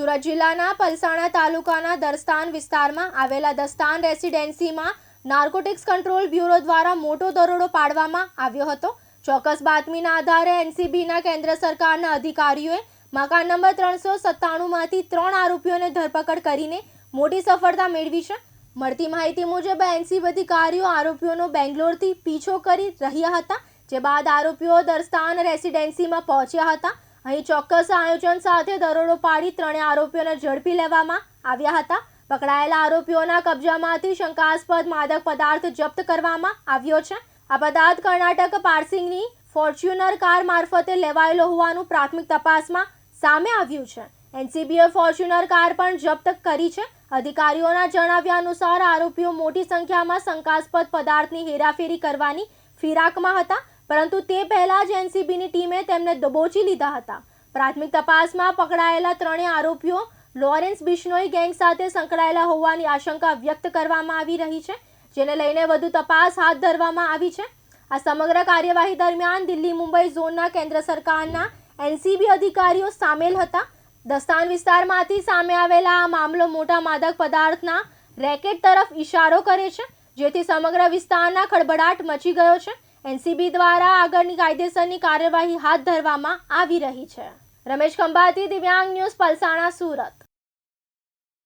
સુરત જિલ્લાના પલસાણા તાલુકાના દરસ્તાન વિસ્તારમાં આવેલા દસ્તાન રેસિડેન્સીમાં નાર્કોટિક્સ કંટ્રોલ બ્યુરો દ્વારા મોટો દરોડો પાડવામાં આવ્યો હતો. ચોક્કસ બાતમીના આધારે એનસીબીના કેન્દ્ર સરકારના અધિકારીઓએ મકાન નંબર ત્રણસો સત્તાણુંમાંથી ત્રણ આરોપીઓને ધરપકડ કરીને મોટી સફળતા મેળવી છે. મળતી માહિતી મુજબ એનસીબી અધિકારીઓ આરોપીઓનો બેંગ્લોરથી પીછો કરી રહ્યા હતા, જે બાદ આરોપીઓ દરસ્તાન રેસિડેન્સીમાં પહોંચ્યા હતા. અહીં ચોક્કસ આયોજન સાથે દરોડો પાડી ત્રણેય આરોપીઓને ઝડપી લેવામાં આવ્યા હતા. પકડાયેલા આરોપીઓના કબજામાંથી શંકાસ્પદ માદક પદાર્થ જપ્ત કરવામાં આવ્યો છે. આ પદાર્થ કર્ણાટક પાર્સિંગની ફોર્ચ્યુનર કાર મારફતે લેવાયેલો હોવાનું પ્રાથમિક તપાસમાં સામે આવ્યું છે. એનસીબીએ ફોર્ચ્યુનર કાર પણ જપ્ત કરી છે. અધિકારીઓના જણાવ્યા અનુસાર આરોપીઓ મોટી સંખ્યામાં શંકાસ્પદ પદાર્થની હેરાફેરી કરવાની ફિરાકમાં હતા. પરંતુ તે પહેલા જ એનસીબીની ટીમે તેમને દબોચી લીધા હતા. પ્રાથમિક તપાસમાં પકડાયેલા ત્રણેય આરોપીઓ લોરેન્સ બિશ્નોઈ ગેંગ સાથે સંકળાયેલા હોવાની આશંકા વ્યક્ત કરવામાં આવી રહી છે, જેને લઈને વધુ તપાસ હાથ ધરવામાં આવી છે. આ સમગ્ર કાર્યવાહી દરમિયાન દિલ્હી મુંબઈ ઝોનના કેન્દ્ર સરકારના એનસીબી અધિકારીઓ સામેલ હતા. દસ્તાન વિસ્તારમાંથી સામે આવેલા આ મામલો મોટા માદક પદાર્થના રેકેટ તરફ ઇશારો કરે છે, જેથી સમગ્ર વિસ્તારના ખળભળાટ મચી ગયો છે. એનસીબી દ્વારા આગળની કાયદેસરની કાર્યવાહી હાથ ધરવામાં આવી રહી છે. રમેશ ખંભાતી, દિવ્યાંગ ન્યૂઝ, પલસાણા, સુરત.